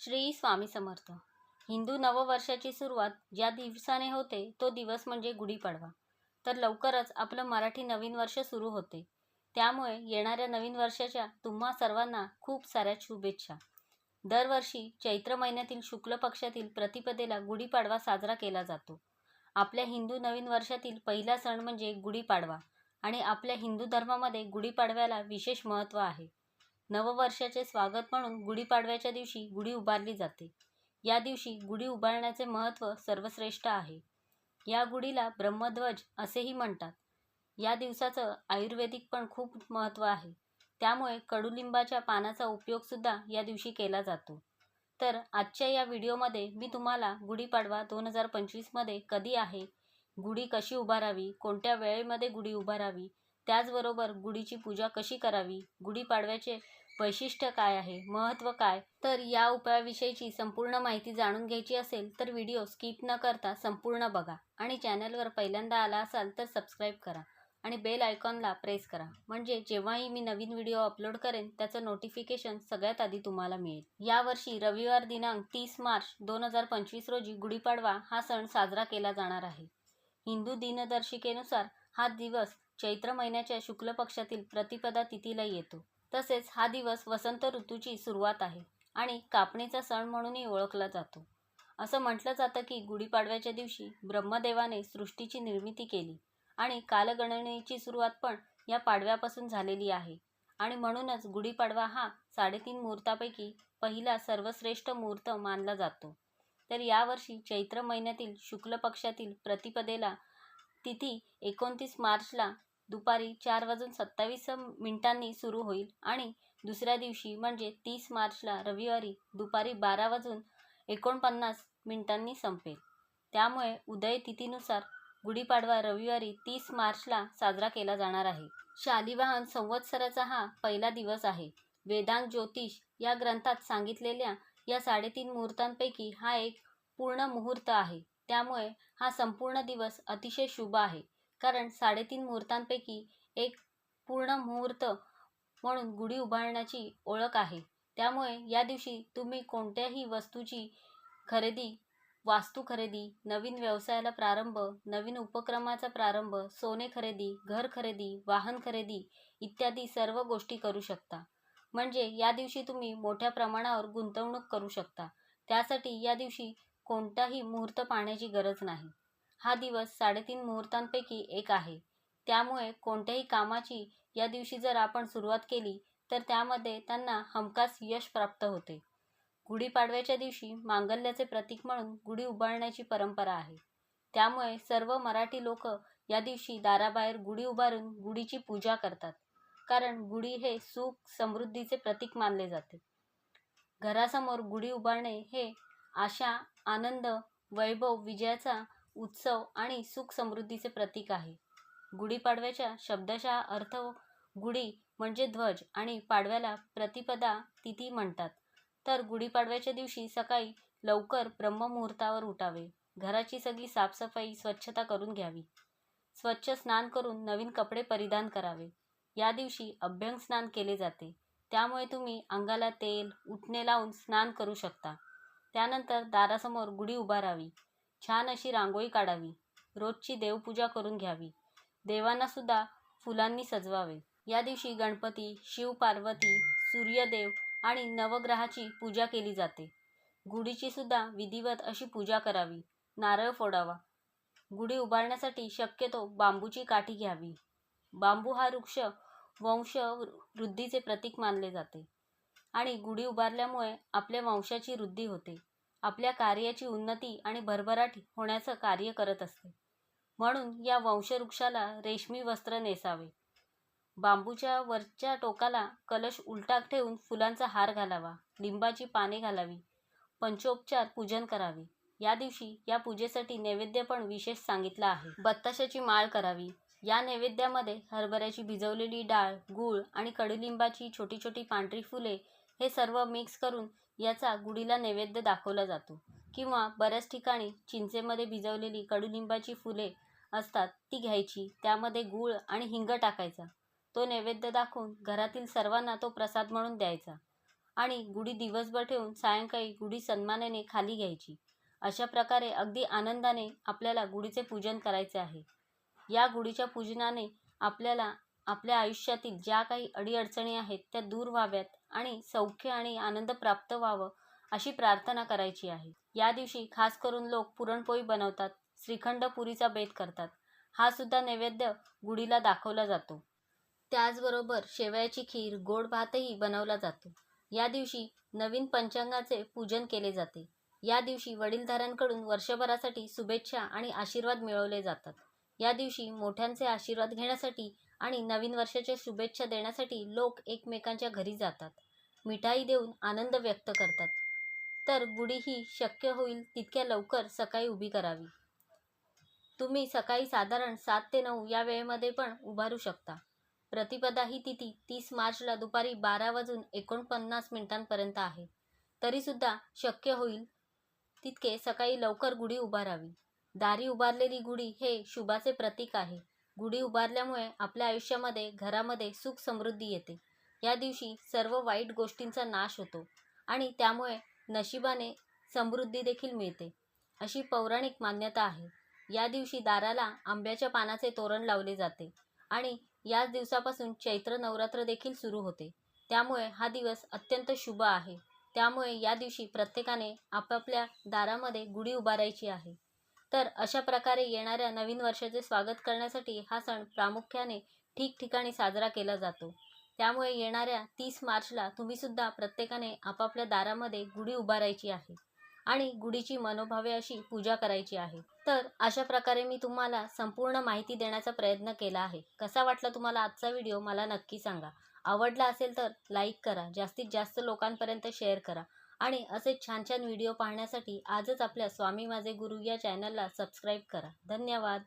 श्री स्वामी समर्थ. हिंदू नववर्षाची सुरुवात ज्या दिवसाने होते तो दिवस म्हणजे गुढीपाडवा. तर लवकरच आपलं मराठी नवीन वर्ष सुरू होते. त्यामुळे येणाऱ्या नवीन वर्षाच्या तुम्हा सर्वांना खूप साऱ्या शुभेच्छा. दरवर्षी चैत्र महिन्यातील शुक्ल पक्षातील प्रतिपदेला गुढीपाडवा साजरा केला जातो. आपल्या हिंदू नवीन वर्षातील पहिला सण म्हणजे गुढीपाडवा आणि आपल्या हिंदू धर्मामध्ये गुढीपाडव्याला विशेष महत्त्व आहे. नववर्षाचे स्वागत म्हणून गुढीपाडव्याच्या दिवशी गुढी उभारली जाते. या दिवशी गुढी उभारण्याचे महत्त्व सर्वश्रेष्ठ आहे. या गुढीला ब्रह्मध्वज असेही म्हणतात. या दिवसाचं आयुर्वेदिक पण खूप महत्त्व आहे. त्यामुळे कडुलिंबाच्या पानाचा उपयोगसुद्धा या दिवशी केला जातो. तर आजच्या या व्हिडिओमध्ये मी तुम्हाला गुढीपाडवा दोन हजार पंचवीसमध्ये कधी आहे गुढी कशी उभारावी कोणत्या वेळेमध्ये गुढी उभारावी त्याचबरोबर गुढीची पूजा कशी करावी? गुढीपाडव्याचे वैशिष्ट्य काय आहे? महत्त्व काय? तर या उपायाविषयीची संपूर्ण माहिती जाणून घ्यायची असेल तर व्हिडिओ स्किप न करता संपूर्ण बघा आणि चॅनलवर पहिल्यांदा आला असाल तर सबस्क्राईब करा आणि बेल आयकॉनला प्रेस करा. म्हणजे जेव्हाही मी नवीन व्हिडिओ अपलोड करेन त्याचं नोटिफिकेशन सगळ्यात आधी तुम्हाला मिळेल. यावर्षी रविवार दिनांक तीस मार्च दोन हजार पंचवीस रोजी गुढीपाडवा हा सण साजरा केला जाणार आहे. हिंदू दिनदर्शिकेनुसार हा दिवस चैत्र महिन्याच्या शुक्ल पक्षातील प्रतिपदा तिथीला येतो. तसेच हा दिवस वसंत ऋतूची सुरुवात आहे आणि कापणीचा सण म्हणूनही ओळखला जातो. असं म्हटलं जातं की गुढीपाडव्याच्या दिवशी ब्रह्मदेवाने सृष्टीची निर्मिती केली आणि कालगणनेची सुरुवात पण या पाडव्यापासून झालेली आहे. आणि म्हणूनच गुढीपाडवा हा साडेतीन मुहूर्तापैकी पहिला सर्वश्रेष्ठ मुहूर्त मानला जातो. तर यावर्षी चैत्र महिन्यातील शुक्ल पक्षातील प्रतिपदेला तिथी एकोणतीस मार्चला दुपारी चार वाजून सत्तावीस मिनिटांनी सुरू होईल आणि दुसऱ्या दिवशी म्हणजे तीस मार्चला रविवारी दुपारी बारा वाजून एकोणपन्नास मिनिटांनी संपेल. त्यामुळे उदय तिथीनुसार गुढीपाडवा रविवारी तीस मार्चला साजरा केला जाणार आहे. शालिवाहन संवत्सराचा हा पहिला दिवस आहे. वेदांग ज्योतिष या ग्रंथात सांगितलेल्या या साडेतीन मुहूर्तांपैकी हा एक पूर्ण मुहूर्त आहे. त्यामुळे हा संपूर्ण दिवस अतिशय शुभ आहे. कारण साडेतीन मुहूर्तांपैकी एक पूर्ण मुहूर्त म्हणून गुढी उभारण्याची ओळख आहे. त्यामुळे या दिवशी तुम्ही कोणत्याही वस्तूची खरेदी वास्तू खरेदी नवीन व्यवसायाला प्रारंभ नवीन उपक्रमाचा प्रारंभ सोने खरेदी घर खरेदी वाहन खरेदी इत्यादी सर्व गोष्टी करू शकता. म्हणजे या दिवशी तुम्ही मोठ्या प्रमाणावर गुंतवणूक करू शकता. त्यासाठी या दिवशी कोणताही मुहूर्त पाहण्याची गरज नाही. हा दिवस साडेतीन मुहूर्तांपैकी एक आहे. त्यामुळे कोणत्याही कामाची या दिवशी जर आपण सुरुवात केली तर त्यामध्ये त्यांना हमखास यश प्राप्त होते. गुढीपाडव्याच्या दिवशी मांगल्याचे प्रतीक म्हणून गुढी उभारण्याची परंपरा आहे. त्यामुळे सर्व मराठी लोक या दिवशी दाराबाहेर गुढी उभारून गुढीची पूजा करतात. कारण गुढी हे सुख समृद्धीचे प्रतीक मानले जाते. घरासमोर गुढी उभारणे हे आशा आनंद वैभव विजयाचा उत्सव आणि सुख समृद्धीचे प्रतीक आहे. गुढीपाडव्याच्या शब्दशः अर्थ गुढी म्हणजे ध्वज आणि पाडव्याला प्रतिपदा तिथी म्हणतात. तर गुढीपाडव्याच्या दिवशी सकाळी लवकर ब्रह्ममुहूर्तावर उठावे. घराची सगळी साफसफाई स्वच्छता करून घ्यावी. स्वच्छ स्नान करून नवीन कपडे परिधान करावे. या दिवशी अभ्यंग स्नान केले जाते. त्यामुळे तुम्ही अंगाला तेल उठणे लावून स्नान करू शकता. त्यानंतर दारासमोर गुढी उभारावी. छान अशी रांगोळी काढावी. रोजची देवपूजा करून घ्यावी. देवांनासुद्धा फुलांनी सजवावे. या दिवशी गणपती शिव पार्वती सूर्यदेव आणि नवग्रहाची पूजा केली जाते. गुढीची सुद्धा विधिवत अशी पूजा करावी. नारळ फोडावा. गुढी उभारण्यासाठी शक्यतो बांबूची काठी घ्यावी. बांबू हा वृक्ष वंश वृद्धीचे प्रतीक मानले जाते. आणि गुढी उभारल्यामुळे आपल्या वंशाची वृद्धी होते. आपल्या कार्याची उन्नती आणि भरभराट होण्याचं कार्य करत असते. म्हणून या वंशवृक्षाला रेशमी वस्त्र नेसावे. बांबूच्या वरच्या टोकाला कलश उलटा ठेवून फुलांचा हार घालावा लिंबाची पाने घालावी पंचोपचार पूजन करावे. या दिवशी या पूजेसाठी नैवेद्य पण विशेष सांगितला आहे. बत्ताशाची माळ करावी. या नैवेद्यामध्ये हरभऱ्याची भिजवलेली डाळ गूळ आणि कडुलिंबाची छोटी छोटी पांढरी फुले हे सर्व मिक्स करून याचा गुढीला नैवेद्य दाखवला जातो. किंवा बऱ्याच ठिकाणी चिंचेमध्ये भिजवलेली कडुलिंबाची फुले असतात ती घ्यायची. त्यामध्ये गूळ आणि हिंग टाकायचा. तो नैवेद्य दाखवून घरातील सर्वांना तो प्रसाद म्हणून द्यायचा. आणि गुढी दिवसभर ठेवून सायंकाळी गुढी सन्मानाने खाली घ्यायची. अशा प्रकारे अगदी आनंदाने आपल्याला गुढीचे पूजन करायचे आहे. या गुढीच्या पूजनाने आपल्याला आपल्या आयुष्यातील ज्या काही अडीअडचणी आहेत त्या दूर व्हाव्यात आणि सौख्य आणि आनंद प्राप्त व्हावं अशी प्रार्थना करायची आहे. या दिवशी खास करून लोक पुरणपोळी बनवतात श्रीखंड पुरीचा बेत करतात. हा सुद्धा नैवेद्य गुढीला दाखवला जातो. त्याचबरोबर शेवयाची खीर गोड भातही बनवला जातो. या दिवशी नवीन पंचांगाचे पूजन केले जाते. या दिवशी वडीलधाऱ्यांकडून वर्षभरासाठी शुभेच्छा आणि आशीर्वाद मिळवले जातात. या दिवशी मोठ्यांचे आशीर्वाद घेण्यासाठी आणि नवीन वर्षाच्या शुभेच्छा देण्यासाठी लोक एकमेकांच्या घरी जातात. मिठाई देऊन आनंद व्यक्त करतात. तर गुढी ही शक्य होईल तितक्या लवकर सकाळी उभी करावी. तुम्ही सकाळी साधारण सात ते नऊ या वेळेमध्ये पण उभारू शकता. प्रतिपदा ही तिथी तीस मार्चला दुपारी बारा वाजून एकोणपन्नास मिनिटांपर्यंत आहे. तरीसुद्धा शक्य होईल तितके सकाळी लवकर गुढी उभारावी. दारी उभारलेली गुढी हे शुभाचे प्रतीक आहे. गुढी उभारल्यामुळे आपल्या आयुष्यामध्ये घरामध्ये सुख समृद्धी येते. या दिवशी सर्व वाईट गोष्टींचा नाश होतो आणि त्यामुळे नशिबाने समृद्धी देखील मिळते. अशी पौराणिक मान्यता आहे. या दिवशी दाराला आंब्याच्या पानाचे तोरण लावले जाते आणि याच दिवसापासून चैत्र नवरात्र देखील सुरू होते. त्यामुळे हा दिवस अत्यंत शुभ आहे. त्यामुळे या दिवशी प्रत्येकाने आपापल्या दारामध्ये गुढी उभारायची आहे. तर अशा प्रकारे येणाऱ्या नवीन वर्षाचे स्वागत करण्यासाठी हा सण प्रामुख्याने ठिकठिकाणी साजरा केला जातो. त्यामुळे येणाऱ्या तीस मार्चला तुम्हीसुद्धा प्रत्येकाने आपापल्या दारामध्ये गुढी उभारायची आहे आणि गुढीची मनोभावे अशी पूजा करायची आहे. तर अशा प्रकारे मी तुम्हाला संपूर्ण माहिती देण्याचा प्रयत्न केला आहे. कसा वाटला तुम्हाला आजचा व्हिडिओ मला नक्की सांगा. आवडला असेल तर लाईक करा. जास्तीत जास्त लोकांपर्यंत शेअर करा. आणि असे छान छान व्हिडिओ पाहण्यासाठी आजच आपल्या स्वामी माझे गुरु या चॅनलला सबस्क्राईब करा. धन्यवाद.